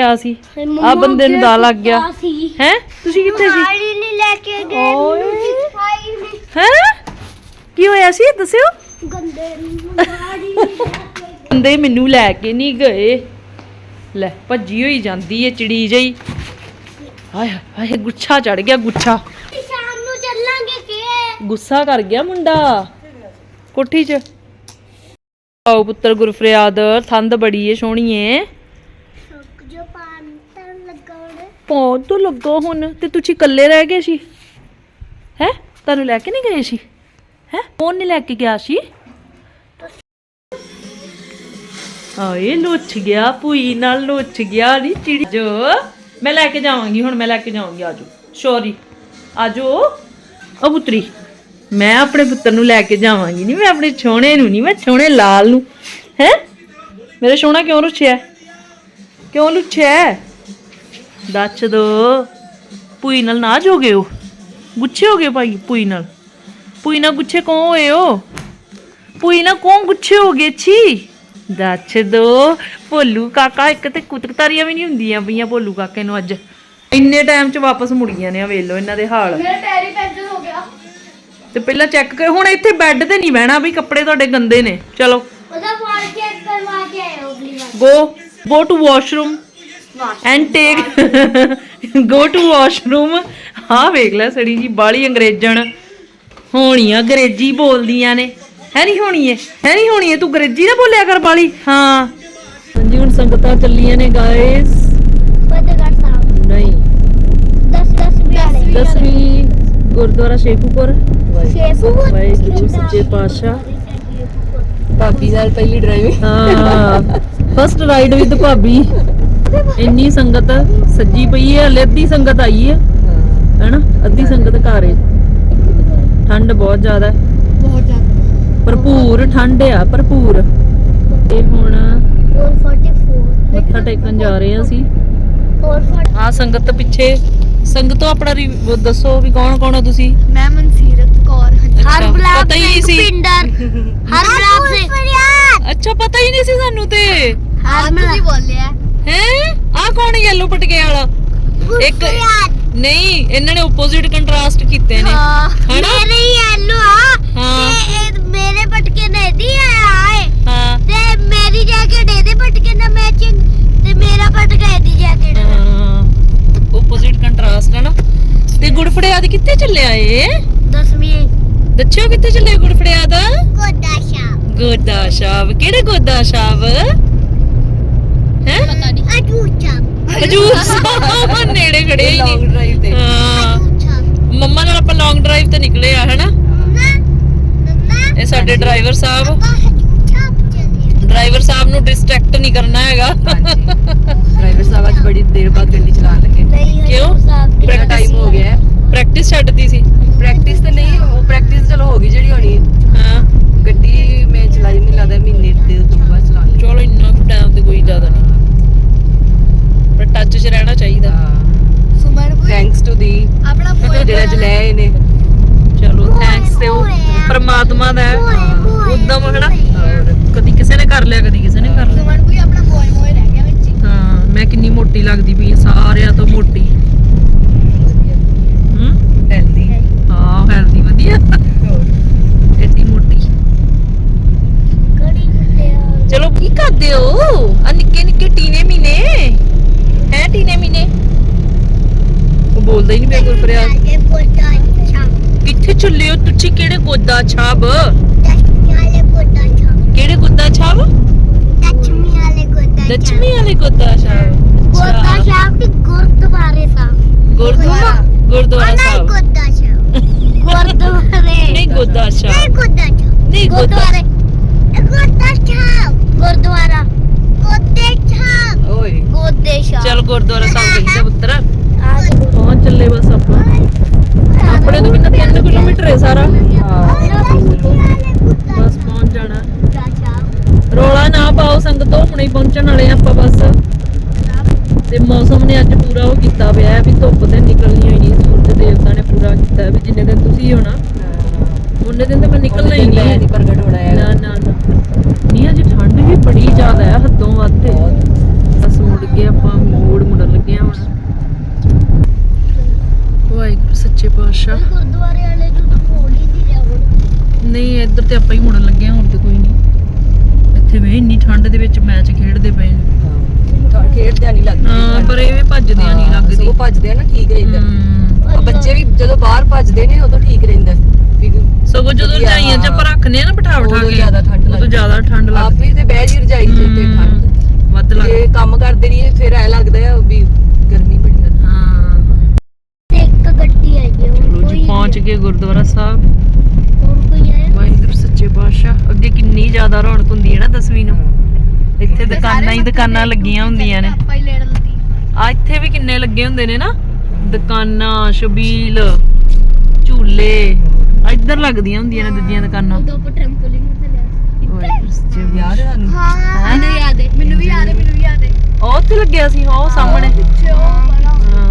ਆ ਸੀ? ਆ ਬੰਦੇ ਨੂੰ ਦਾ ਲੱਗ ਗਿਆ। ਹੈ? ਤੁਸੀਂ ਕਿੱਥੇ ਸੀ? ਆਈ ਨਹੀਂ ਲੈ ਕੇ ਗਏ ਓਏ। ਹੈ? ਕੀ ਹੋਇਆ ਸੀ? ਦੱਸਿਓ। ਗੰਦੇ ਮੈਨੂੰ ਲੈ ਕੇ ਨਹੀਂ ਗਏ। ਲੈ ਭੱਜੀ ਹੋਈ ਜਾਂਦੀ ਏ ਚਿੜੀ ਜਈ ਹਾਏ ਹਾਏ ਗੁੱਛਾ ਚੜ ਗਿਆ ਗੁੱਛਾ। ਸ਼ਾਮ ਨੂੰ ਚੱਲਾਂਗੇ ਕਿ ਗੁੱਸਾ ਕਰ ਗਿਆ ਮੁੰਡਾ। ਕੋਠੀ 'ਚ। ਆਓ ਪੁੱਤਰ ਗੁਰਫਰਿਆਦ ਥੰਦ ਬੜੀ ਏ ਸੋਹਣੀ ਏ ਸੁੱਕ ਜੋ ਪਾਣ ਤਾਂ ਲਗਾਉਣੇ ਪੌਂ ਤੋਂ ਲੱਗੋ ਹੁਣ ਤੇ ਤੁਸੀਂ ਇਕੱਲੇ ਰਹਿ ਗਏ ਸੀ? ਹੈ? ਤੁਹਾਨੂੰ ਲੈ ਕੇ ਨਹੀਂ ਗਏ ਸੀ? ਹੈ? ਕੌਣ ਨਹੀਂ ਲੈ ਕੇ ਗਿਆ ਸੀ? ਆਏ ਲੁੱਚ ਗਿਆ, ਭੂਈ ਨਾਲ ਲੁੱਚ ਗਿਆ, ਨੀ ਚਿੜੀ ਜੋ। ਮੈਂ ਲੈ ਕੇ ਜਾਵਾਂਗੀ ਹੁਣ, ਮੈਂ ਲੈ ਕੇ ਜਾਵਾਂਗੀ, ਆਜੋ। ਸ਼ੋਰੀ ਆਜੋ। ਉਹ ਪੁੱਤਰੀ, ਮੈਂ ਆਪਣੇ ਪੁੱਤਰ ਨੂੰ ਲੈ ਕੇ ਜਾਵਾਂਗੀ ਨਹੀਂ ਮੈਂ ਆਪਣੇ ਛੋਣੇ ਨੂੰ ਨਹੀਂ ਮੈਂ ਛੋਣੇ ਲਾਲ ਨੂੰ। ਹੈ? ਮੇਰਾ ਛੋਣਾ ਕਿਉਂ ਰੁੱਛਿਆ? ਕਿਉਂ ਲੁੱਛਿਆ? ਦੱਸ ਦੋ। ਪੂਈ ਨਾਲ ਨਾ ਜੋਗੇ ਹੋ। ਗੁੱਛੇ ਹੋ ਗਏ ਭਾਈ ਪੂਈ ਨਾਲ। ਪੂਈ ਨਾਲ ਗੁੱਛੇ ਕੌਣ ਹੋਏ ਹੋ? ਪੂਈ ਨਾਲ ਕੌਣ ਗੁੱਛੇ ਹੋ ਗਏ ਛੀ ਦੱਸ ਦੋ। ਭੋਲੂ ਕਾਕਾ ਇੱਕ ਤੇ ਕੁਤਕਤਾਰੀਆਂ ਵੀ ਨਹੀਂ ਹੁੰਦੀਆਂ ਪਈਆਂ ਭੋਲੂ ਕਾਕੇ ਨੂੰ ਅੱਜ। ਇੰਨੇ ਟਾਈਮ 'ਚ ਵਾਪਸ ਮੁੜ ਗਈਆਂ ਨੇ ਆ ਵੇਖ ਲਓ ਇਹਨਾਂ ਦੇ ਹਾਲ। ਮੇਰਾ ਪੈਰੀ ਪੈਂਚਰ ਹੋ ਗਿਆ। ਤੇ ਪਹਿਲਾਂ ਚੈੱਕ ਕਰ ਹੁਣ ਇੱਥੇ ਬੈੱਡ ਤੇ ਨਹੀਂ ਬਹਿਣਾ ਵੀ ਕੱਪੜੇ ਤੁਹਾਡੇ ਗੰਦੇ ਨੇ। ਚਲੋ। ਉਹਦਾ ਫਾੜ ਕੇ ਕਰਵਾ ਕੇ ਆਏ ਅਗਲੀ ਵਾਰ। Go go to washroom and take go to washroom ਹਾਂ ਵੇਖ ਲੈ ਸੜੀ ਜੀ ਬਾਲੀ ਅੰਗਰੇਜ਼ਣ ਹੋਣੀ ਆ ਅੰਗਰੇਜ਼ੀ ਬੋਲਦੀਆਂ ਨੇ। ਹੈ ਨਹੀਂ ਹੋਣੀ ਏ ਹੈ ਨਹੀਂ ਹੋਣੀ ਏ ਤੂੰ ਅੰਗਰੇਜ਼ੀ ਨਾ ਬੋਲਿਆ ਕਰ ਬਾਲੀ ਹਾਂ। ਹਾਂਜੀ ਹੁਣ ਸੰਗਤਾਂ ਚੱਲੀਆਂ ਨੇ ਗਾਇਸ ਫਤਿਹਗੜ੍ਹ ਸਾਹਿਬ ਨਹੀਂ। 10 10 ਬਿਆਲੇ ਦਸਵੀਂ ਗੁਰਦੁਆਰਾ ਸ਼ੇਖੂਪੁਰ। ਸ਼ੇਖੂਪੁਰ? ਵਾਹਿਗੁਰੂ ਸੱਚੇ ਪਾਤਸ਼ਾਹ। ਭਾਬੀ ਨਾਲ ਪਹਿਲੀ ਡਰਾਈਵਿੰਗ ਹਾਂ। ਫਸਟ ਰਾਈਡ ਵਿਦ ਭਾਬੀ। ਇੰਨੀ ਸੰਗਤ ਸੱਜੀ ਪਈ ਹੈ ਹਲੇ ਅੱਧੀ ਸੰਗਤ ਆਈ ਹੈ ਹੈਨਾ? ਅੱਧੀ ਸੰਗਤ ਘਰ ਹੈ ਠੰਡ ਬਹੁਤ ਜ਼ਿਆਦਾ ਹੈ। ਬਹੁਤ ਜ਼ਿਆਦਾ। ਭਰਪੂਰ ਠੰਡ ਆ ਭਰਪੂਰ। ਤੇ ਹੁਣ 444 ਮੱਥਾ ਟੇਕਣ ਜਾ ਰਹੇ ਹਾਂ ਅਸੀਂ। 440 ਆ ਸੰਗਤ ਪਿੱਛੇ ਸੰਗਤੋਂ ਆਪਣਾ ਦੱਸੋ ਵੀ ਕੌਣ ਕੌਣ ਹੋ ਤੁਸੀਂ? ਮੈਂ ਮਨਸੀਰਤ ਕੌਰ। ਅੱਛਾ, ਹਰ ਬਲਾਕ ਪਤਾ ਹੀ ਨਹੀਂ ਸੀ। ਪਿੰਡਰ। ਹਰ ਬਲਾਕ ਸੇ ਅੱਛਾ ਪਤਾ ਹੀ ਨਹੀਂ ਸੀ ਸਾਨੂੰ ਤੇ। ਹਰ ਬਲਾਕ ਬੋਲਿਆ ਹੈ? ਆ ਕੌਣ ਯੈਲੋ ਪਟਕੇ ਵਾਲਾ? ਇੱਕ ਨਹੀਂ ਇਹਨਾਂ ਨੇ ਆਪੋਜ਼ਿਟ ਕੰਟਰਾਸਟ ਕੀਤੇ ਨੇ। ਹਾਂ? ਮੇਰੇ ਯੈਲੋ ਆ ਹਾਂ। ਮੇਰੇ ਪਟਕੇ ਨੇ ਦੀ ਆਏ। ਹਾਂ। ਤੇ ਮੇਰੀ ਜੈਕਟ ਇਹਦੇ ਪਟਕੇ ਨਾਲ ਮੈਚਿੰਗ ਤੇ ਮੇਰਾ ਪਟਕਾ ਇਹਦੀ ਜੈਕਟ ਨਾਲ ਆਪੋਜ਼ਿਟ ਕੰਟਰਾਸਟ ਹੈ ਨਾ। ਤੇ ਗੁੜਫੜਿਆਦ ਕਿੱਥੇ ਚੱਲਿਆ ਏ? ਦਸਵੀਂ ਦੱਸਿਓ ਕਿੱਥੇ ਚੱਲੇ ਗੁੜਫੜਿਆਦ? ਕੋਦਾ ਸ਼ਾਪ। ਗੋਦਾ ਸ਼ਾਬ ਕਿਹੜੇ ਗੋਦਾ ਸ਼ਾਬ ਹੈ ਪਤਾ ਨਹੀਂ ਅਜੂਚਾ ਹਜੂਰ ਸਾਹਿਬ ਨੇੜੇ ਖੜੇ ਹੀ ਲੌਂਗ ਨਹੀਂ ਡਰਾਈਵ ਤੇ। ਹਾਂ। ਮੰਮਾ ਨਾਲ ਆਪਾਂ ਲੌਂਗ ਡਰਾਈਵ ਤੇ ਨਿਕਲੇ ਆ ਹਨਾ? ਇਹ ਸਾਡੇ ਡਰਾਈਵਰ ਸਾਹਿਬ। ਡਰਾਈਵਰ ਸਾਹਿਬ ਨੂੰ ਡਿਸਟਰੈਕਟ ਨਹੀਂ ਕਰਨਾ ਹੈਗਾ। ਡਰਾਈਵਰ ਸਾਹਿਬ ਅੱਜ ਬੜੀ ਦੇਰ ਬਾਅਦ ਗੱਡੀ ਚਲਾਉਣ ਲੱਗੇ। ਕਿਉਂ? ਕਿੰਨਾ ਟਾਈਮ ਹੋ ਗਿਆ ਹੈ? ਪ੍ਰੈਕਟਿਸ ਛੱਡਦੀ ਸੀ। ਪ੍ਰੈਕਟਿਸ ਤੇ ਨਹੀਂ ਉਹ ਪ੍ਰੈਕਟਿਸ ਚਲੋ ਹੋ ਗਈ ਜਿਹੜੀ ਹੋਣੀ। ਹੈ। ਹਾਂ ਗੱਡੀ ਮੈਂ ਚਲਾਈ ਮੈਨੂੰ ਲੱਗਦਾ ਮਹੀਨੇ ਦੇ ਤੋਂ ਬਾਅਦ ਚਲਾਉਣ ਲੱਗੀ। ਚਲੋ ਇੰਨਾ ਟਾਈਮ ਤੇ ਕੋਈ ਜ਼ਿਆਦਾ ਨਹੀਂ ਪਰ ਟੱਚ 'ਚ ਰਹਿਣਾ ਚਾਹੀਦਾ ਸੁਮਨ ਥੈਂਕਸ ਟੂ ਦੀ। ਆਪਣਾ ਜਿਹੜਾ ਅੱਜ ਲੈ ਆਏ ਨੇ ਚਲੋ ਥੈਂਕਸ ਤੇ ਉਹ ਪਰਮਾਤਮਾ ਦਾ ਉਦਮ ਹਨਾ ਕਦੀ ਕਿਸੇ ਨੇ ਕਰ ਲਿਆ ਕਦੀ ਕਿਸੇ ਨੇ ਕਰ ਲਿਆ। ਸੁਮਨ ਕੋਈ ਆਪਣਾ ਬੋਏ ਮੋਏ ਰਹਿ ਗਿਆ ਵਿੱਚ ਹਾਂ। ਮੈਂ ਕਿੰਨੀ ਮੋਟੀ ਲੱਗਦੀ ਪਈ ਸਾਰਿਆਂ ਤੋਂ ਮੋਟੀ ਹੂੰ ਹੈਲਦੀ ਹਾਂ ਹੈਲਦੀ ਵਧੀਆ ਐਡੀ ਮੋਟੀ ਕੜੀ ਕੁੱਟਿਆ ਚਲੋ ਕੀ ਕਰਦੇ ਹੋ ਆ ਨਿੱਕੇ ਨਿੱਕੇ ਟੀਨੇ ਮੀਨੇ ਹੈ ਟੀਨੇ ਮੀਨੇ ਨਹੀਂ ਕੋਟਾ ਛਾਪ ਕਿੱਥੇ ਚੱਲੇ ਹੋ? ਤੁਸੀਂ ਕਿਹੜੇ ਗੋਦਾ ਛਾਬ ਦਸ਼ਮੀ ਕਿਹੜੇ ਗੋਦਾ ਛਾਬ ਦਸ਼ਮੀ ਵਾਲੇ ਕੋਟਾ ਦਛਮੀ ਵਾਲੇ ਗੋਦਾ ਛਾਬ ਦੀ ਗੁਰਦੁਆਰੇ ਸਾਹਿਬ। ਗੁਰਦੁਆਰਾ? ਗੁਰਦੁਆਰਾ ਨਹੀਂ ਸਾਹਿਬ। ਕੋਟਾ ਛਾਪ। ਗੁਰਦੁਆਰੇ। ਨਹੀਂ ਗੋਦਾ ਨਹੀਂ ਛਾਬ ਨਹੀਂ ਗੋਦਾ ਗੁਰਦੁਆਰੇ। ਇਹ ਕੋਟਾ ਛਾਪ। ਗੁਰਦੁਆਰਾ। ਕੋਟੇ ਛਾਪ। ਓਏ। ਗੋਦੇ ਛਾਪ। ਚੱਲ ਗੁਰਦੁਆਰਾ ਸਾਹਿਬ ਕਹੀਦਾ ਪੁੱਤਰ। ਚੱਲੇ ਬਸ ਆਪਾਂ। ਆਪਣੇ ਤੋਂ ਕਿੰਨਾ 3 ਕਿਲੋਮੀਟਰ ਹੈ ਸਾਰਾ। ਬਸ ਪਹੁੰਚ ਜਾਣਾ। ਰੋਲਾ ਨਾ ਪਾਓ ਸੰਗਤੋਂ ਹੁਣੇ ਹੀ ਪਹੁੰਚਣ ਵਾਲੇ ਆਪਾਂ ਬਸ। ਤੇ ਮੌਸਮ ਨੇ ਅੱਜ ਪੂਰਾ ਉਹ ਕੀਤਾ ਪਿਆ ਹੈ ਵੀ ਧੁੱਪ ਤੇ ਨਿਕਲਣੀ ਹੋਈ ਨਹੀਂ ਸੂਰਜ ਦੇਵਤਾ ਨੇ ਪੂਰਾ ਕੀਤਾ ਵੀ ਜਿੰਨੇ ਦਿਨ ਤੁਸੀਂ ਹੋਣਾ ਉਹਨੇ ਦਿਨ ਤਾਂ ਮੈਂ ਨਿਕਲਣਾ ਹੀ ਨਹੀਂ। ਪ੍ਰਗਟ ਹੋਣਾ ਹੈ ਨਾ ਨਾ ਨਾ ਨਹੀਂ ਅੱਜ ਠੰਡ ਵੀ ਬੜੀ ਜ਼ਿਆਦਾ ਹੈ ਹੱਦੋਂ ਵੱਧ ਹੈ ਬਸ ਮੁੜ ਕੇ ਆਪਾਂ ਮੋੜ ਮੋੜ ਮੁੜਨ ਲੱਗੇ ਆ ਹੁਣ ਵਾਹਿਗੁਰੂ ਸੱਚੇ ਪਾਤਸ਼ਾਹ ਗੁਰਦੁਆਰੇ ਵਾਲੇ ਨੂੰ ਤਾਂ ਫੋਨ ਹੀ ਨਹੀਂ ਰਿਹਾ ਹੁਣ ਨਹੀਂ ਇੱਧਰ ਤੇ ਆਪਾਂ ਹੀ ਮੁੜਨ ਲੱਗੇ ਆ ਹੁਣ ਤੇ ਕੋਈ ਨਹੀਂ ਇੱਥੇ ਵੇ ਇੰਨੀ ਠੰਡ ਦੇ ਵਿੱਚ ਮੈਚ ਖੇਡਦੇ ਪਏ ਨੇ ਤਾਂ ਖੇਡਦਿਆਂ ਨਹੀਂ ਲੱਗਦੀ ਹਾਂ ਪਰ ਇਹ ਵੀ ਭੱਜਦੀਆਂ ਨਹੀਂ ਭੱਜਦੇ ਆ ਨਾ ਠੀਕ ਰਹਿੰਦਾ। ਹਮ, ਆ ਬੱਚੇ ਵੀ ਜਦੋਂ ਬਾਹਰ ਭੱਜਦੇ ਨੇ ਉਦੋਂ ਠੀਕ ਰਹਿੰਦਾ। ਵੀ ਸਗੋਂ ਜਦੋਂ ਵਧੀਆ, ਰਜਾਈਆਂ ਚ ਆਪਾਂ ਰੱਖਨੇ ਆ ਨਾ ਬਿਠਾ ਬਿਠਾ ਉਦੋਂ ਕੇ ਜ਼ਿਆਦਾ ਠੰਡ ਉਦੋਂ ਲੱਗਦੀ। ਜ਼ਿਆਦਾ ਠੰਡ ਆਪ ਲੱਗਦੀ। ਵੀ ਤੇ ਬਹਿ ਜੀ ਰਜਾਈ ਚ ਤੇ ਠੰਡ। ਵੱਧ ਲੱਗਦੀ। ਜੇ ਕੰਮ ਕਰਦੇ ਰਹੀਏ ਫਿਰ ਐ ਲੱਗਦਾ ਹੈ ਵੀ ਗਰਮੀ ਬੜੀ ਲੱਗਦੀ। ਹਾਂ। ਤੇ ਇੱਕ ਗੱਡੀ ਆਈ ਹੈ ਚਲੋ ਹੋਰ ਜੀ ਕੋਈ ਪਹੁੰਚ ਗਏ ਗੁਰਦੁਆਰਾ ਸਾਹਿਬ। ਹੋਰ ਕੋਈ ਹੈ ਵਾਹਿਗੁਰੂ ਸੱਚੇ ਪਾਤਸ਼ਾਹ। ਅੱਗੇ ਕਿੰਨੀ ਜ਼ਿਆਦਾ ਰੌਣਕ ਹੁੰਦੀ ਹੈ ਨਾ ਦਸਵੀਂ ਨੂੰ। ਇੱਥੇ ਦੁਕਾਨਾਂ ਹੀ ਦੁਕਾਨਾਂ ਲੱਗੀਆਂ ਹੁੰਦੀਆਂ ਨੇ ਆਪਾਂ ਹੀ ਲੈਣ ਆ ਇੱਥੇ ਵੀ ਕਿੰਨੇ ਲੱਗੇ ਹੁੰਦੇ ਨੇ ਨਾ? ਦੁਕਾਨਾਂ ਛਬੀਲ ਝੂਲੇ ਇੱਧਰ ਲੱਗਦੀਆਂ ਹੁੰਦੀਆਂ ਨੇ ਦੂਜੀਆਂ ਦੁਕਾਨਾਂ। ਉਦੋਂ ਆਪਾਂ ਟ੍ਰੈਂਪੋਲਿਨ ਤੇ ਲਿਆ ਵਾਹਿਗੁਰੂ ਸੱਚੇ ਯਾਦ ਹੈ ਹਾਂ ਮੈਨੂੰ ਯਾਦ ਹੈ ਮੈਨੂੰ ਵੀ ਯਾਦ ਹੈ ਮੈਨੂੰ ਵੀ ਯਾਦ ਹੈ। ਉਹ ਉੱਥੇ ਲੱਗਿਆ ਸੀ ਉਹ ਸਾਹਮਣੇ। ਪਿੱਛੇ ਉਹ ਬੜਾ ਹਾਂ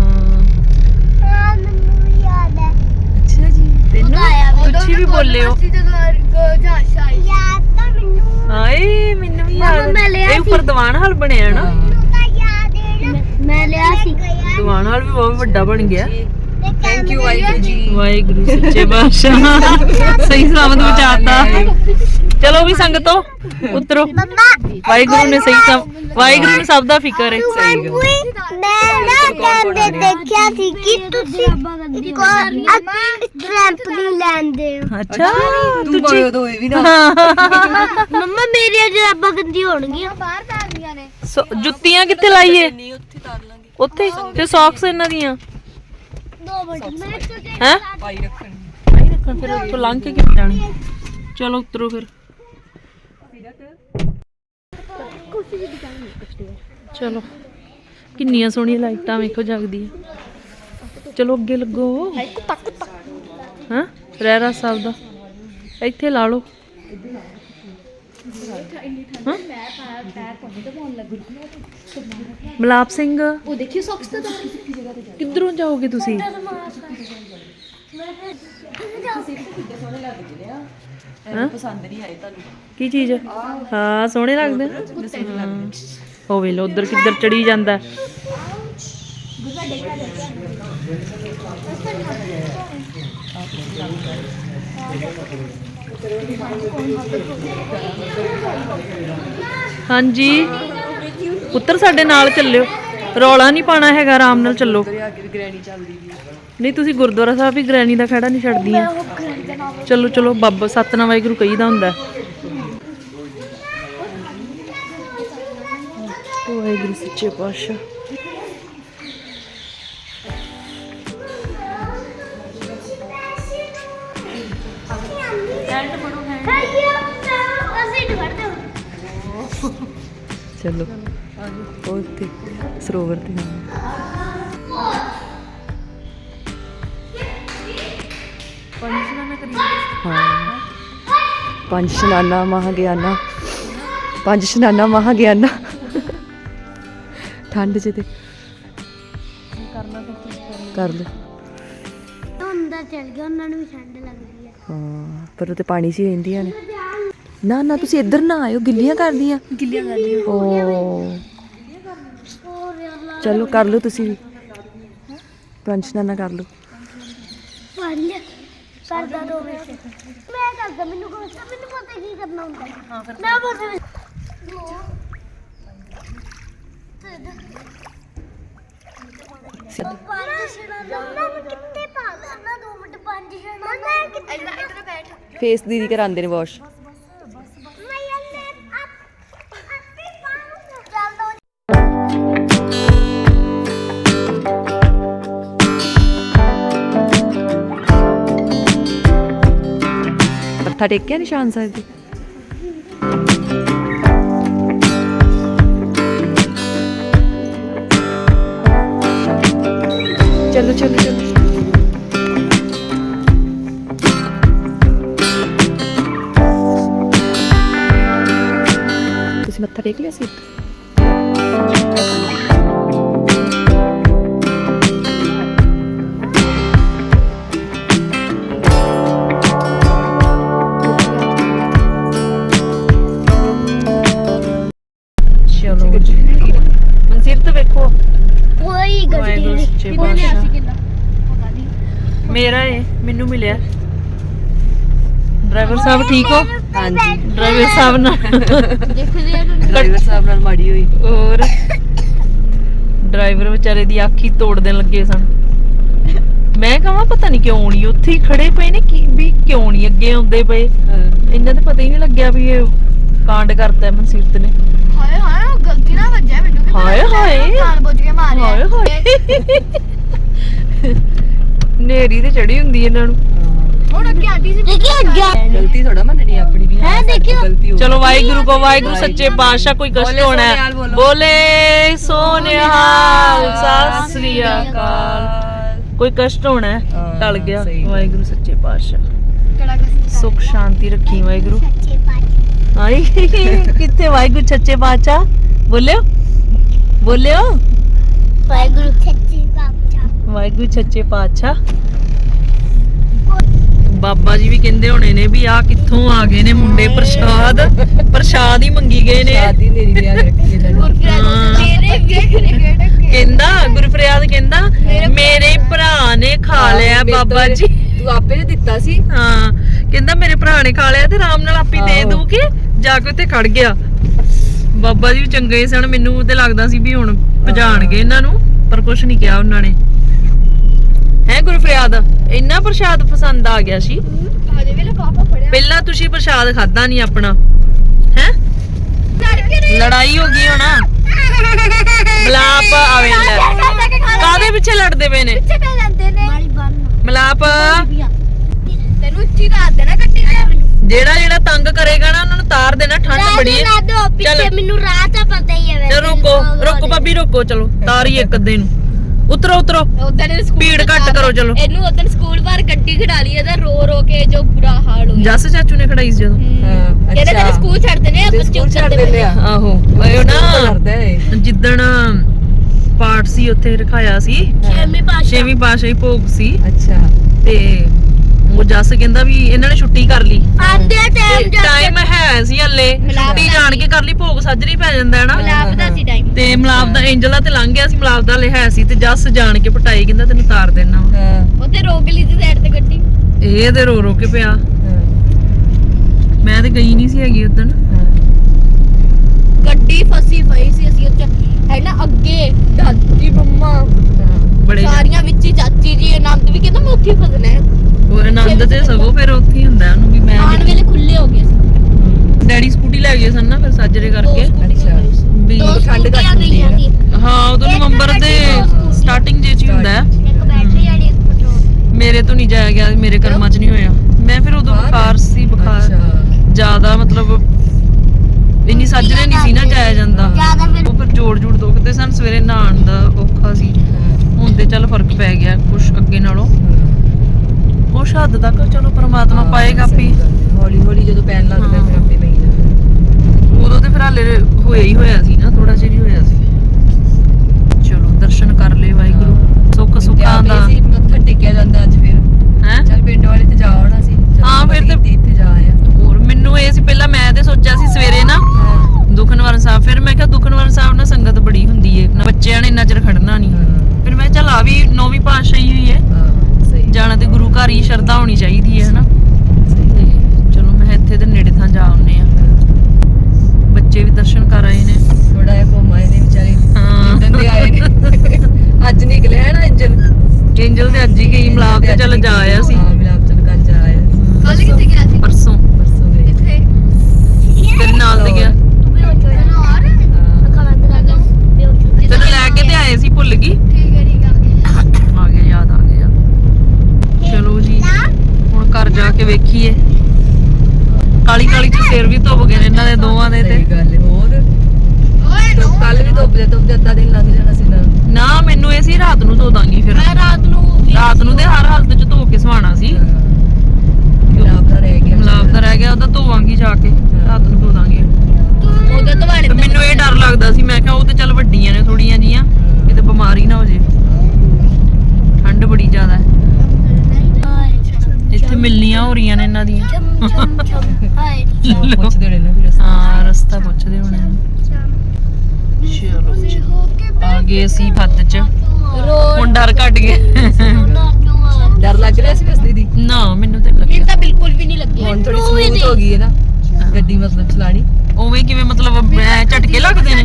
ਹਾਂ ਮੈਨੂੰ ਵੀ ਯਾਦ ਹੈ। ਅੱਛਾ ਜੀ ਤੈਨੂੰ ਕੁਛ ਵੀ ਬੋਲਿਓ। ਯਾਦ ਤਾਂ ਮੈਨੂੰ ਹਾਏ ਮੈਨੂੰ ਵੀ ਮਾਮਾ, ਯਾਦ ਮੈਂ ਲਿਆ ਇਹ ਉੱਪਰ ਦੀਵਾਨ ਹਾਲ ਬਣਿਆ ਹੈ। ਨਾ ਮੈਂ ਲਿਆ ਸੀ। ਦੀਵਾਨ ਹਾਲ ਵੀ ਬਹੁਤ ਵੱਡਾ ਬਣ ਗਿਆ। Thank you Waheguru ji. ਵਾਹਿਗੁਰੂ ਸੱਚੇ ਪਾਤਸ਼ਾਹ। ਸਹੀ ਸਲਾਮਤ ਬਚਾਤਾ ਚਲੋ ਵੀ ਸੰਗਤੋ ਉਤਰੋ। ਵਾਹਿਗੁਰੂ ਨੇ ਸਹੀ ਸਭ ਵਾਹਿਗੁਰੂ ਨੂੰ ਸਭ ਦਾ ਫਿਕਰ ਹੈ। ਨਾ ਕਹਿੰਦੇ ਦੇਖਿਆ ਸੀ ਕਿ ਤੁਸੀਂ ਟ੍ਰੈਂਪਲਿਨ ਲੈਂਦੇ ਹੋ ਅੱਛਾ ਤੂੰ ਉਦੋਂ ਇਹ ਵੀ ਨਾ ਮੰਮਾ ਮੇਰੀਆਂ ਜਰਾਬਾਂ ਗੰਦੀ ਹੋਣਗੀਆਂ। ਬਾਹਰ ਪੈ ਗਈਆਂ ਨੇ। ਸੋ- ਜੁੱਤੀਆਂ ਕਿੱਥੇ ਲਾਈਏ? ਨਹੀਂ ਉੱਥੇ ਤਾਰ ਲਾਂਗੇ ਉੱਥੇ ਤੇ ਸੌਕਸ ਇਹਨਾਂ ਦੀਆਂ। ਦੋ ਮਿੰਟ ਮੈਂ ਛੋਟੇ ਹੈ? ਪਾਈ ਰੱਖਣ। ਆਈ ਰੱਖਣ ਫਿਰ ਉੱਥੋਂ ਲੰਘ ਕੇ ਕਿੱਥੇ ਜਾਣੀ? ਚਲੋ ਉਤਰੋ ਫਿਰ। ਚਲੋ। ਕਿੰਨੀਆਂ ਸੋਹਣੀਆਂ ਲਾਈਟਾਂ ਵੇਖੋ ਜਗਦੀਆਂ। ਚਲੋ ਅੱਗੇ ਲੱਗੋ। ਹਾਂ? ਰਹਿਰਾ ਸਾਹਿਬ ਦਾ। ਇੱਥੇ ਲਾ ਲਓ। ਮਲਾਪ ਸਿੰਘ। ਉਹ ਦੇਖੀ ਸੌਕਸ ਤੇ ਕਿੱਧਰੋਂ ਜਾਓਗੇ ਤੁਸੀਂ? ਹਾਂ? ਪਸੰਦ ਨਹੀਂ ਆਏ ਤੁਹਾਨੂੰ। ਕੀ ਚੀਜ਼? ਹਾਂ ਸੋਹਣੇ ਲੱਗਦੇ। ਉਹ ਵੇਖ ਲੋ ਉਧਰ ਕਿੱਧਰ ਚੜੀ ਜਾਂਦਾ। ਹਾਂਜੀ। ਪੁੱਤਰ ਸਾਡੇ ਨਾਲ ਚੱਲਿਓ। ਰੌਲਾ ਨਹੀਂ ਪਾਣਾ ਹੈਗਾ ਆਰਾਮ ਨਾਲ ਚੱਲੋ। ਵੀ ਨਹੀਂ ਤੁਸੀਂ ਗੁਰਦੁਆਰਾ ਸਾਹਿਬ ਵੀ ਗ੍ਰੈਣੀ ਦਾ ਖੜਾ ਨਹੀਂ ਛੱਡਦੀਆਂ। ਚਲੋ ਚਲੋ ਬਾਬਾ ਸਤਨਾਮ ਵਾਹਿਗੁਰੂ ਕਹੀਦਾ ਹੁੰਦਾ। ਵਾਹਿਗੁਰੂ ਸੱਚੇ ਪਾਤਸ਼ਾਹ ਚਲੋ ਉਹ ਸਰੋਵਰ ਤੇ ਹਾਂ ਹਾਂ ਪੰਜ ਸ਼ਨਾਨਾ ਮਹਾ ਗਿਆਨਾ ਪੰਜ ਸ਼ਨਾਨਾ ਮਹਾ ਗਿਆਨਾ ਠੰਡ ਚ ਤੇ। ਕਰ ਲਓ। ਅੰਦਰ ਚਲ ਗਿਆ ਉਹਨਾਂ ਨੂੰ ਵੀ ਠੰਡ ਲੱਗਦੀ ਹੈ ਹਾਂ ਪਰ ਉਹ ਤੇ ਪਾਣੀ 'ਚ ਹੀ ਰਹਿੰਦੀਆਂ ਨੇ। ਨਾ ਨਾ ਤੁਸੀਂ ਇੱਧਰ ਨਾ ਆਇਓ ਗਿੱਲੀਆਂ ਕਰਦੀਆਂ। ਗਿੱਲੀਆਂ ਕਰਦੀਆਂ ਓ। ਚਲੋ ਕਰ ਲਓ ਤੁਸੀਂ ਵੀ। ਪੰਜ ਸ਼ਨਾਨਾ ਕਰ ਲਓ। ਪੰਜ। ਕਰਦਾ ਦੋ ਮੈਂ ਕਰਦਾ ਮੈਨੂੰ ਕੋਈ ਮੈਨੂੰ ਪਤਾ ਕੀ ਕਰਨਾ ਹੁੰਦਾ। ਹਾਂ ਫਿਰ ਮੈਂ ਬੋਲ ਪੰਜ ਸ਼ਣਾ ਮੈਂ ਕਿੱਥੇ ਪਾ ਨਾ ਦੋ ਮਿੰਟ ਪੰਜ ਸ਼ਣਾ ਮੈਂ ਕਿੱਥੇ ਇੱਧਰ ਇੱਧਰ ਬੈਠ ਫੇਸ ਦੀਦੀ ਕਰਾਉਂਦੇ ਨੇ ਵਾਸ਼ ਮੈਂ ਯਾਰ ਆਪ ਆਪੇ ਪਾਉਂ ਚੱਲ ਦੋ ਮੱਥਾ ਟੇਕਿਆ ਨਿਸ਼ਾਨ ਸਾਹਿਬ ਸਿਰਤ ਵੇਖੋ। ਕੋਈ ਵਾਹਿਗੁਰੂ ਗੱਡੀ ਕਿੰਨੇ ਲਿਆ ਸੀ ਕਿੰਨਾ? ਮੇਰਾ ਏ ਮੈਨੂੰ ਮਿਲਿਆ। ਡਰਾਈਵਰ ਸਾਹਿਬ ਠੀਕ ਹੋ? ਹਾਂਜੀ ਡਰਾਈਵਰ ਸਾਹਿਬ ਨਾਲ। ਦੇਖਦੇ ਆ ਤੁਹਾਨੂੰ ਡਰਾਈਵਰ ਸਾਹਿਬ ਨਾਲ ਮਾੜੀ ਹੋਈ। ਹੋਰ? ਡਰਾਈਵਰ ਵਿਚਾਰੇ ਦੀ ਆਖੀ ਤੋੜ ਦੇਣ ਲੱਗੇ ਸਨ। ਮੈਂ ਕਹਾਂ ਪਤਾ ਨਹੀਂ ਕਿਉਂ ਨਹੀਂ ਉੱਥੇ ਹੀ ਖੜੇ ਪਏ ਨੇ ਕੀ ਵੀ ਕਿਉਂ ਨਹੀਂ ਅੱਗੇ ਆਉਂਦੇ ਪਏ। ਹਾਂ। ਇਹਨਾਂ ਦਾ ਪਤਾ ਹੀ ਨਹੀਂ ਲੱਗਿਆ ਵੀ ਇਹ ਕਾਂਡ ਕਰਤਾ ਮਨਸੀਰਤ ਨੇ। ਹਾਏ ਹਾਏ ਉਹ ਗਲਤੀ ਨਾਲ ਵੱਜਿਆ ਮੈਨੂੰ ਕਿ ਹਾਏ ਹਾਏ। ਨਾਲ ਬੁੱਝ ਕੇ ਮਾਰਿਆ ਹਾਏ ਹਾਏ। ਨੇਰੀ ਤੇ ਚੜੀ ਹੁੰਦੀ ਇਹਨਾਂ ਨੂੰ। ਹੁਣ ਅੱਗੇ ਆਂਟੀ ਸੀ ਦੇਖੀ ਅੱਗੇ ਗਲਤੀ ਥੋੜਾ ਮੰਨਣੀ ਆਪਣੀ ਵੀ ਹਾਂ ਦੇਖਿਓ। ਗਲਤੀ ਹੋ ਚਲੋ ਵਾਹਿਗੁਰੂ ਕੋ ਵਾਹਿਗੁਰੂ ਸੱਚੇ ਪਾਤਸ਼ਾਹ ਕੋਈ ਕਸ਼ਟ ਬੋਲੇ ਹੋਣਾ ਹੈ। ਸੋਨਿਹਾਲ ਬੋਲੋ। ਬੋਲੇ ਸੋਨਿਹਾਲ ਸਤਿ ਸ੍ਰੀ ਅਕਾਲ। ਕੋਈ ਕਸ਼ਟ ਹੋਣਾ ਹੈ ਹਾਂ, ਟਲ ਗਿਆ। ਸਹੀ। ਗੱਲ। ਵਾਹਿਗੁਰੂ ਸੱਚੇ ਪਾਤਸ਼ਾਹ। ਕਿਹੜਾ ਸੁਖ ਸ਼ਾਂਤੀ ਰੱਖੀ ਵਾਹਿਗੁਰੂ। ਹਾਈ ਕਿੱਥੇ ਵਾਹਿਗੁਰੂ ਸੱਚੇ ਪਾਤਸ਼ਾਹ? ਬੋਲਿਓ। ਬੋਲਿਓ। ਵਾਹਿਗੁਰੂ ਸੱਚੇ ਪਾਤਸ਼ਾਹ। ਵਾਹਿਗੁਰੂ ਸੱਚੇ ਪਾਤਸ਼ਾਹ। ਬਾਬਾ ਜੀ ਵੀ ਕਹਿੰਦੇ ਹੋਣੇ ਨੇ ਵੀ ਆ ਕਿੱਥੋਂ ਆ ਗਏ ਨੇ ਮੁੰਡੇ? ਪ੍ਰਸ਼ਾਦ। ਪ੍ਰਸ਼ਾਦ ਹੀ ਮੰਗੀ ਗਏ ਨੇ। ਸ਼ਾਦੀ ਮੇਰੀ ਵਿਆਹ ਰੱਖੀ ਕਹਿੰਦਾ ਗੁਰਫਰਿਆਦ ਕਹਿੰਦਾ ਮੇਰੇ ਭਰਾ ਨੇ। ਖਾ ਲਿਆ ਬਾਬਾ ਜੀ। ਤੂੰ ਆਪੇ ਨੇ ਦਿੱਤਾ ਸੀ। ਹਾਂ। ਕਹਿੰਦਾ ਮੇਰੇ ਭਰਾ ਨੇ ਖਾ ਲਿਆ ਤੇ ਆਰਾਮ ਨਾਲ ਆਪੀ ਦੇ ਆਹੋ। ਜਾ ਕੇ ਉੱਥੇ ਖੜ ਗਿਆ। ਬਾਬਾ ਜੀ ਵੀ ਚੰਗੇ ਸਨ ਮੈਨੂੰ ਤੇ ਲੱਗਦਾ ਸੀ ਵੀ ਹੁਣ ਭਜਾਣਗੇ ਇਹਨਾਂ ਨੂੰ ਪਰ ਕੁਝ ਨਹੀਂ ਕਿਹਾ ਉਹਨਾਂ ਨੇ। ਹੈ ਗੁਰਫਰਿਆਦ ਇੰਨਾ ਪ੍ਰਸ਼ਾਦ ਪਸੰਦ ਆ ਗਿਆ ਸੀ? ਹਾਲੇ ਵੇਲੇ ਪਾਪਾ ਫੜਿਆ ਪਹਿਲਾਂ ਤੁਸੀਂ ਪ੍ਰਸ਼ਾਦ ਖਾਦਾ ਨਹੀਂ ਆਪਣਾ। ਹੈ? ਲੜਾਈ ਹੋ ਗਈ ਹੋਣਾ। ਮਲਾਪ ਆਵੇ ਲੈ। ਕਾਦੇ ਪਿੱਛੇ ਲੜਦੇ ਪਏ ਨੇ? ਪਿੱਛੇ ਪੈ ਜਾਂਦੇ ਨੇ। ਮਾੜੀ ਬੰਨ ਮਲਾਪ ਤੈਨੂੰ ਇੱਥੇ ਰਾਤ ਦੇਣਾ ਕੱਟੀ ਜਿਹੜਾ ਜਿਹੜਾ ਤੰਗ ਕਰੇਗਾ ਨਾ ਉਹਨਾਂ ਨੂੰ ਤਾਰ ਦੇਣਾ ਠੰਡ ਬੜੀ ਹੈ। ਚੱਲ। ਮੈਨੂੰ ਰਾਤ ਦਾ ਪਤਾ ਹੀ ਹੈ ਚਲੋ ਰੁਕੋ ਰੁਕੋ ਭਾਬੀ ਰੁਕੋ ਚਲੋ ਤਾਰੀ ਇੱਕ ਅੱਧੇ ਨੂੰ। ਉਤਰੋ ਉਤਰੋ। ਉਦੋਂ ਨੇ ਸਕੂਲ ਸਪੀਡ ਘੱਟ ਕਰੋ ਚਲੋ। ਇਹਨੂੰ ਉਦੋਂ ਸਕੂਲ ਬਾਹਰ ਗੱਡੀ ਖੜਾ ਲਈ ਇਹਦਾ ਰੋ ਰੋ ਕੇ ਜੋ ਬੁਰਾ ਹਾਲ ਹੋਇਆ। ਜੱਸ ਚਾਚੂ ਨੇ ਖੜਾਈ ਸੀ ਜਦੋਂ। ਹਾਂ। ਕਹਿੰਦੇ ਤੈਨੂੰ ਸਕੂਲ ਛੱਡ ਦੇਣੇ ਤੇ ਆਪਾਂ ਸਕੂਲ ਸਕੂਲ ਛੱਡ ਦਿੰਦੇ ਆ। ਆਹੋ ਉਹ ਨਾ ਕਰਦਾ ਹੈ ਜਿੱਦਣ ਪਾਠ ਸੀ ਉੱਥੇ ਰਖਾਇਆ ਸੀ। ਛੇਵੀਂ ਪਾਸ਼ਾ ਛੇਵੀਂ ਪਾਸ਼ਾਹੀ ਭੋਗ ਸੀ। ਅੱਛਾ। ਤੇ ਉਹ ਜੱਸ ਕਹਿੰਦਾ ਵੀ ਇਹਨਾਂ ਨੇ ਛੁੱਟੀ ਕਰ ਲਈ। ਆਂਦੇ ਟਾਈਮ ਟਾਈਮ ਹੈ ਸੀ ਹੱਲੇ। ਛੁੱਟੀ ਜਾਣ ਕੇ ਕਰ ਲਈ ਭੋਗ ਸਾਜਰੀ ਪੈ ਜਾਂਦਾ ਹੈ ਨਾ ਮਲਾਪ ਦਾ ਸੀ ਟਾਈਮ ਤੇ ਮਲਾਪ ਦਾ ਐਂਜਲਾ ਤੇ ਲੰਘ ਗਿਆ ਸੀ ਮਲਾਪ ਦਾ ਹਲੇ ਹੈ ਸੀ। ਤੇ ਜੱਸ ਜਾਣ ਕੇ ਪਟਾਈ ਕਹਿੰਦਾ ਤੈਨੂੰ ਤਾਰ ਦੇਣਾ ਵਾ। ਹਾਂ। ਉੱਥੇ ਰੋਕ ਲਈ ਸੀ ਸਾਈਡ ਤੇ ਗੱਡੀ। ਇਹ ਤੇ ਰੋ ਰੋ ਕੇ ਪਿਆ। ਹਾਂ, ਮੈਂ ਤੇ ਗਈ ਨਹੀਂ ਸੀ ਹੈਗੀ ਉਦੋਂ ਹਾਂ। ਗੱਡੀ ਫਸੀ ਪਈ ਸੀ ਅਸੀਂ ਉੱਥੇ। ਹੈ ਨਾ ਅੱਗੇ ਦਾਦੀ ਮੰਮਾ। ਬੜੇ ਸਾਰੀਆਂ ਵਿੱਚ ਹੀ ਚਾਚੀ ਜੀ ਆਨੰਦ ਵੀ ਕਹਿੰਦਾ ਮੈਂ ਉੱਥੇ ਹੀ ਫਸਣਾ ਹੈ। ਉਹ ਆਨੰਦ ਤੇ ਸਗੋਂ ਫਿਰ ਉੱਥੇ ਹੀ ਹੁੰਦਾ ਉਹਨੂੰ ਵੀ ਮੈਂ ਆਉਣ ਵੇਲੇ ਖੁੱਲੇ ਹੋ ਗਏ ਸੀ ਡੈਡੀ ਸਕੂਟੀ ਲੈ ਗਏ ਸਨ ਨਾ ਫਿਰ ਸਾਜਰੇ ਕਰਕੇ। ਅੱਛਾ। ਵੀ ਦੋ ਠੰਡ ਘੱਟ ਹੁੰਦੀ ਗਈਆਂ ਹੈ। ਉਦੋਂ ਨਵੰਬਰ ਦੇ ਸਟਾਰਟਿੰਗ ਜੇ ਚ ਹੀ ਹੁੰਦਾ ਹੈ। ਇੱਕ ਬੈਟਰੀ ਵਾਲੀ ਇੱਕ ਪੈਟਰੋਲ ਮੇਰੇ ਤੋਂ ਨਹੀਂ ਜਾਇਆ ਗਿਆ ਮੇਰੇ ਕਰਮਾਂ ਚ ਨਹੀਂ ਹੋਇਆ। ਮੈਂ ਫਿਰ ਉਦੋਂ ਬੁਖਾਰ? ਸੀ ਬੁਖਾਰ ਜ਼ਿਆਦਾ ਮਤਲਬ ਇੰਨੀ ਸਾਜਰੇ ਨਹੀਂ ਸੀ ਨਾ ਜਾਇਆ ਜਾਂਦਾ। ਜ਼ਿਆਦਾ ਫਿਰ ਉਹ ਫਿਰ ਜੋੜ ਜੋੜ ਦੁਖਦੇ ਸਨ ਸਵੇਰੇ ਨਹਾਉਣ ਦਾ ਔਖਾ ਸੀ। ਹੁਣ ਤੇ ਚੱਲ ਫ਼ਰਕ ਪੈ ਗਿਆ ਕੁਛ ਅੱਗੇ ਨਾਲੋਂ। ਕੁਛ ਹੱਦ ਤੱਕ ਚਲੋ ਪ੍ਰਮਾਤਮਾ ਪਾਏਗਾ ਆਪੀ। ਹੌਲੀ ਹੌਲੀ ਜਦੋਂ ਪੈਣ ਲੱਗਦਾ ਫਿਰ ਆਪੇ ਪਈ ਜਾਂਦਾ ਉਦੋਂ ਤੇ ਫਿਰ ਹਾਲੇ ਹੋਇਆ ਹੀ ਹੋਇਆ ਸੀ ਨਾ ਥੋੜਾ ਚਿਰ ਹੀ ਹੋਇਆ ਸੀ। ਚਲੋ ਦਰਸ਼ਨ ਕਰ ਲਏ ਵਾਹਿਗੁਰੂ। ਸੁੱਖ ਸੁੱਖਾਂ ਦਾ। ਸੀ ਮੱਥਾ ਟੇਕਿਆ ਜਾਂਦਾ ਅੱਜ ਫਿਰ। ਹੈ? ਚੱਲ ਪਿੰਡ ਵਾਲੇ ਤੇ ਜਾ ਆਉਣਾ ਸੀ। ਹਾਂ, ਫਿਰ ਤੇ- ਇੱਥੇ- ਜਾ ਆਇਆ। ਹੋਰ ਮੈਨੂੰ ਇਹ ਸੀ ਪਹਿਲਾਂ ਮੈਂ ਤੇ ਸੋਚਿਆ ਸੀ ਸਵੇਰੇ ਨਾ ਦੁਖਨਵਾਰਨ ਸਾਹਿਬ ਫਿਰ ਮੈਂ ਕਿਹਾ ਦੁਖਨਵਾਰਨ ਸਾਹਿਬ ਨਾਲ ਸੰਗਤ ਬੜੀ ਹੁੰਦੀ ਏ। ਬੱਚਿਆਂ ਨੇ ਇੰਨਾ ਚਿਰ ਖੜਨਾ ਨਹੀਂ ਫਿਰ ਮੈਂ ਚੱਲ ਆ ਵੀ ਨੌਵੀਂ ਹੋਈ ਹੈ ਹਾਂ। ਸਹੀ ਜਾਣਾ ਤੇ ਗੁਰੂ ਘਰ ਹੀ ਸ਼ਰਧਾ ਹੋਣੀ ਚਾਹੀਦੀ ਹੈ ਹਨਾ? ਚਲੋ ਮੈਂ ਇੱਥੇ ਤੇ ਨੇੜੇ ਥਾਂ ਜਾ ਆਉਨੇ ਆ ਬੱਚੇ ਵੀ ਦਰਸ਼ਨ ਕਰ ਆਏ ਨੇ। ਥੋੜਾ ਜਿਹਾ ਘੁੰਮ ਆਏ ਨੇ ਵਿਚਾਰੇ। ਹਾਂ। ਜਿੱਦਣ ਦੇ ਆਏ ਨੇ। ਅੱਜ ਨਿਕਲਿਆ ਨਾ ਇੰਜਨ ਐਂਜਲ ਤੇ ਅੱਜ ਹੀ ਗਈ ਮਲਾਪ ਤੇ ਚੱਲ ਜਾ ਆਇਆ ਸੀ। ਹਾਂ ਮਿਲਾਪ ਚੱਲ ਕਰ ਜਾ ਆਇਆ। ਕੱਲ ਕਿੱਥੇ ਗਿਆ ਸੀ? ਪਰਸੋਂ। ਪਰਸੋਂ ਗਏ। ਕਿੱਥੇ? ਤੇਰੇ ਨਾਲ ਤੇ ਗਿਆ। ਤੂੰ ਵੀ ਹੋ। ਬੇਹੋਸ਼ ਹੋ ਜਾ। ਤੈਨੂੰ ਲੈ ਕੇ ਤੇ ਆਏ ਸੀ ਭੁੱਲ ਗਈ ਠੀਕ ਹੈ ਠੀਕ ਹੈ ਆ ਗਿਆ ਯਾਦ ਆ ਗਿਆ ਚਲੋ ਜੀ ਹੁਣ ਘਰ ਜਾ ਕੇ ਵੇਖੀਏ। ਕਾਲੀ ਕਾਲੀ ਚ ਸਿਰ ਵੀ ਧੁੱਪ ਗਏ ਨੇ ਇਹਨਾਂ ਦੇ ਦੋਵਾਂ ਦੇ ਸਹੀ ਤੇ ਗੱਲ ਹੈ ਹੋਰ? ਓਏ ਤੇ ਕੱਲ ਵੀ ਧੁੱਪ ਦੇ ਧੁੱਪ ਦੇ ਅੱਧਾ ਦਿਨ ਲੱਗ ਜਾਣਾ ਸੀ ਨਾ ਨਾ ਮੈਨੂੰ ਇਹ ਸੀ ਰਾਤ ਨੂੰ ਧੋ ਦਾਂਗੀ ਫਿਰ। ਮੈਂ ਰਾਤ ਨੂੰ ਰਾਤ ਨੂੰ ਤੇ ਹਰ ਹਾਲਤ ਚ ਧੋ ਕੇ ਸਵਾਣਾ ਸੀ। ਮਿਲਾਪ ਦਾ ਰਹਿ ਗਿਆ ਮਲਾਪ ਦਾ ਰਹਿ ਗਿਆ ਉਹਦਾ ਧੋਵਾਂਗੀ ਜਾ ਕੇ। ਰਾਤ ਨੂੰ ਧੋ ਦਾਂਗੀ ਉਹਦੇ ਤੁਹਾਡੇ ਤੇ ਮੈਨੂੰ ਇਹ ਡਰ ਲੱਗਦਾ ਸੀ ਮੈਂ ਕਿਹਾ ਉਹ ਤੇ ਚੱਲ ਵੱਡੀਆਂ ਨੇ ਥੋੜੀਆਂ ਜੀਆਂ ਕਿਤੇ ਬਿਮਾਰੀ ਨਾ ਹੋ ਜੇ। ਠੰਡ ਬੜੀ ਜ਼ਿਆਦਾ ਹੈ। ਇੱਥੇ ਮਿਲਣੀਆਂ ਹੋ ਰਹੀਆਂ ਨੇ ਇਹਨਾਂ ਦੀਆਂ। ਚਮ ਚਮ ਚਮ ਹਾਏ ਹਾਂ, ਪੁੱਛਦੇ ਨੇ ਨਾ ਫਿਰ ਅਸੀਂ। ਹਾਂ ਰਸਤਾ ਪੁੱਛਦੇ ਹੋਣੇ ਨੇ। ਚਲੋ ਜੀ। ਆ ਗਏ ਅਸੀਂ ਫੱਤ ਚ। ਰੋਡ ਹੁਣ ਡਰ ਘਟ ਗਿਆ। ਨਾ ਜੋ ਮਾਰ ਡਰ ਲੱਗ ਰਿਹਾ ਸੀ ਵਸਦੀ ਦੀ ਨਾ ਮੈਨੂੰ ਤੇ ਲੱਗਿਆ। ਮੈਨੂੰ ਤਾਂ ਬਿਲਕੁਲ ਵੀ ਨਹੀਂ ਲੱਗਿਆ। ਹੁਣ ਥੋੜੀ ਸਮੂਥ ਹੋ ਗਈ ਹੈ ਨਾ। ਗੱਡੀ ਮਤਲਬ ਚਲਾਣੀ ਉਵੇਂ ਕਿਵੇਂ ਮਤਲਬ ਝਟਕੇ ਲੱਗਦੇ ਨੇ?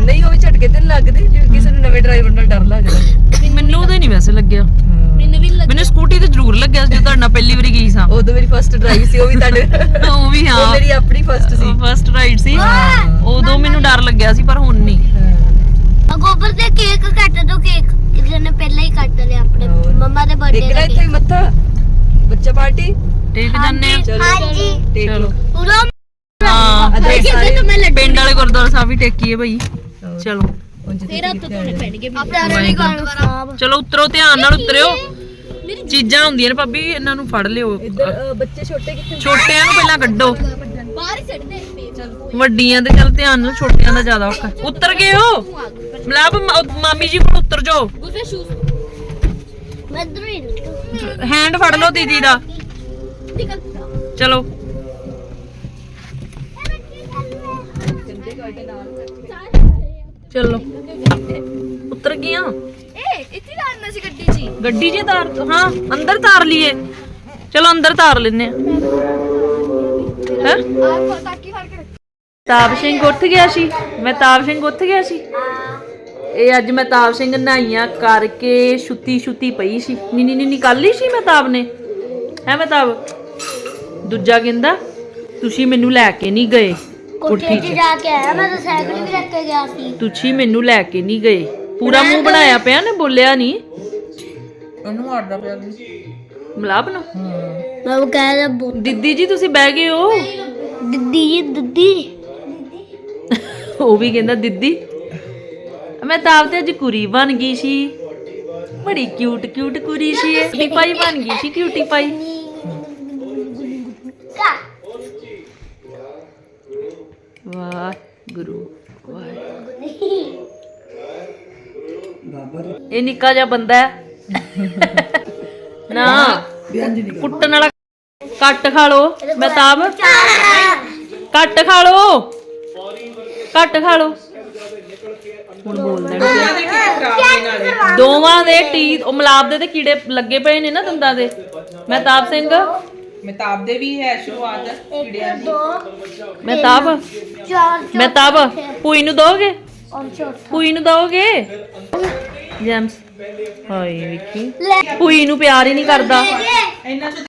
ਨਹੀਂ ਉਹ ਵੀ ਝਟਕੇ ਤੇ ਨੀ ਲੱਗਦੇ। ਜਿਵੇਂ ਕਿਸੇ ਨੂੰ ਨਵੇਂ ਡਰਾਈਵਰ ਨਾਲ ਡਰ ਲੱਗਦਾ। ਮੈਨੂੰ ਤਾਂ ਨਹੀਂ ਵੈਸੇ ਲੱਗਿਆ। ਮੈਨੂੰ ਵੀ ਨੀ ਲੱਗਿਆ। ਮੈਨੂੰ ਸਕੂਟੀ ਤੇ ਜ਼ਰੂਰ ਲੱਗਿਆ ਸੀ ਜਦੋਂ ਤੁਹਾਡੇ ਨਾਲ ਪਹਿਲੀ ਵਾਰੀ ਗਈ ਸਾਂ। ਉਦੋਂ ਮੇਰੀ ਫਰਸਟ ਡਰਾਈਵ ਸੀ ਉਹ ਵੀ ਤੁਹਾਡੇ ਉਹ ਵੀ ਉਹ ਹਾਂ ਮੇਰੀ ਆਪਣੀ ਫਰਸਟ ਸੀ। ਫਸਟ ਰਾਈਡ ਸੀ। ਉਦੋਂ ਮੈਨੂੰ ਡਰ ਲੱਗਿਆ ਸੀ ਪਰ ਹੁਣ ਨਹੀਂ ਆ ਗੋਬਰ ਦੇ ਕੇਕ ਕੱਟ ਦੋ ਕੇਕ। ਕਿਸੇ ਨੇ ਪਹਿਲਾਂ ਹੀ ਕੱਟ ਲਿਆ ਆਪਣੇ ਹੋਰ। ਮੰਮਾ ਦੇ ਬਰਥਡੇ ਟੇਕਣਾ ਇੱਥੇ ਹੀ ਮੱਥਾ। ਬੱਚਾ ਪਾਰਟੀ? ਟੇਕ ਜੰਨੇ ਆ। ਚਲੋ। ਹਾਂਜੀ ਟੇਕ ਚਲੋ। ਲਓ। ਪੂਰਾ ਹਾਂ। ਅੱਜ ਕਹਿੰਦੇ ਸਾਰੇ ਤਾਂ ਮੈਂ ਲੱਡੂ ਪਿੰਡ ਵਾਲੇ ਗੁਰਦੁਆਰਾ ਸਾਹਿਬ ਵੀ ਟੇਕੀਏ ਭਾਈ ਚਲੋ। ਧੋਣੇ? ਪੈਣਗੇ ਆਪਣੇ ਵਾਲੀ ਸਾਹਿਬ ਚਲੋ ਉਤਰੋ ਧਿਆਨ ਨਾਲ ਉਤਰਿਓ। ਚੀਜ਼ਾਂ ਹੁੰਦੀਆਂ ਨੇ ਭਾਬੀ ਇਹਨਾਂ ਨੂੰ ਫੜ ਲਿਓ। ਇੱਧਰ ਅ, ਬੱਚੇ ਛੋਟੇ ਕਿੱਥੇ ਛੋਟਿਆਂ ਨੂੰ ਪਹਿਲਾਂ ਕੱਢੋ। ਬਾਹਰ ਹੀ ਛੱਡ ਦੇ ਚਲ ਵੱਡੀਆਂ ਦੇ ਚੱਲ ਧਿਆਨ ਨਾਲ ਛੋਟਿਆਂ ਦਾ ਜ਼ਿਆਦਾ ਔਖਾ। ਉਤਰ ਗਏ ਹੋ? ਮਲਾਬ ਮਾਮੀ ਜੀ ਕੋਲ ਉਤਰ ਜਾਓ। ਗੁੱਸੇ ਸ਼ੂਜ਼ ਮੈਂ ਇਧਰ ਹੀ ਨਿਕਲ ਹੈਂਡ ਫੜ ਲਓ ਦੀਦੀ ਦਾ। ਚਲੋ। ਚਲੋ। ਉਤਰ ਗਈਆਂ? ਏ ਇੱਥੇ ਲਾਣਾ ਸੀ ਗੱਡੀ 'ਚ ਹੀ। ਗੱਡੀ 'ਚ ਤਾਰ ਹਾਂ ਅੰਦਰ ਤਾਰ ਲਈਏ। ਚਲੋ ਅੰਦਰ ਤਾਰ ਲੈਨੇ ਆ ਹੈ? ਆ ਤਾਕੀ ਫੜ ਕੇ ਰੱਖ। ਤਾਬ ਸਿੰਘ ਉੱਠ ਗਿਆ ਸੀ। ਮੈਂ ਤਾਬ ਸਿੰਘ ਉੱਠ ਗਿਆ ਸੀ। ਇਹ ਅੱਜ ਮੈਂ ਤਾਬ ਸਿੰਘ ਨਹਾਈਆਂ ਕਰਕੇ ਛੁੱਤੀ ਛੁੱਤੀ ਪਈ ਸੀ। ਨੀ ਨੀ ਨੀ ਨਿਕਾਲ ਲਈ ਸੀ ਮੈਂ ਤਾਬ ਨੇ। ਹੈ ਮੈਂ ਤਾਬ ਦੂਜਾ ਕਹਿੰਦਾ ਤੁਸੀਂ ਮੈਨੂੰ ਲੈ ਕੇ ਨਹੀਂ ਗਏ। ਕੋਠੇ 'ਚ ਜਾ। ਕੇ ਆਇਆ ਮੈਂ ਤਾਂ ਸਾਈਕਲ ਵੀ ਰੱਖ ਕੇ ਗਿਆ ਸੀ। ਤੁਸੀਂ ਮੈਨੂੰ ਲੈ ਕੇ ਨਹੀਂ ਗਏ। ਪੂਰਾ ਮੂੰਹ ਬਣਾਇਆ ਪਿਆ ਨੇ ਬੋਲਿਆ ਨਹੀਂ। ਉਹਨੂੰ ਮਾਰਦਾ ਪਿਆ ਮਲਾਪ ਨੂੰ। ਮੈਂ ਉਹ ਕਹਿ ਰਿਹਾ ਬੋ ਦਿੱਦੀ ਜੀ ਤੁਸੀਂ ਬਹਿ ਗਏ ਹੋ। ਦਿੱਦੀ ਜੀ ਦਿੱਦੀ। ਉਹ ਵੀ ਕਹਿੰਦਾ ਦਿੱਦੀ ਮੈਂ ਤਾਂ ਆਪ ਤੇ ਅੱਜ ਕੁਰੀ ਬਣ ਗਈ ਸੀ। ਬੜੀ ਕਿਊਟ ਕਿਊਟ ਕੁਰੀ ਸੀ ਇਹ। ਪਾਈ ਬਣ ਗਈ ਸੀ ਕਿਊਟੀ ਪਾਈ ਵਾਹ ਗੁਰੂ ਵਾਹ ਇਹ ਨਿੱਕਾ ਜਿਹਾ ਬੰਦਾ ਹੈ। ਨਾ ਕੁੱਟਣ ਵਾਲਾ ਕੱਟ ਖਾ ਲੋ ਮਹਿਤਾਬ ਕੱਟ ਖਾ ਲੋ ਕੱਟ ਖਾ ਲੋ ਹੁਣ ਬੋਲ ਦੇਣ ਦੋਵਾਂ ਦੇ ਟੀ ਉਹ ਮਲਾਬ ਦੇ ਤੇ ਕੀੜੇ ਲੱਗੇ ਪਏ ਨੇ ਨਾ ਦੰਦਾਂ ਦੇ। ਮਹਿਤਾਬ ਸਿੰਘ ਮਿਤਾਬ ਦੇ ਵੀ ਹੈ ਸ਼ੁਰੂਆਤ ਕੀੜਿਆਂ ਦੀ। ਦੋ ਮਹਿਤਾਬ ਚਾਰ ਮਹਿਤਾਬ ਪੂਈ ਨੂੰ ਦੋਗੇ ਔਰ ਚੌਥਾ। ਪੂਈ ਨੂੰ ਦੋਗੇ ਜੈਮਸ। ਹਾਏ ਵਿੱਕੀ। ਲੈ ਪੂਈ ਨੂੰ ਪਿਆਰ ਹੀ ਨਹੀਂ ਕਰਦਾ। ਇਹਨਾਂ ਚ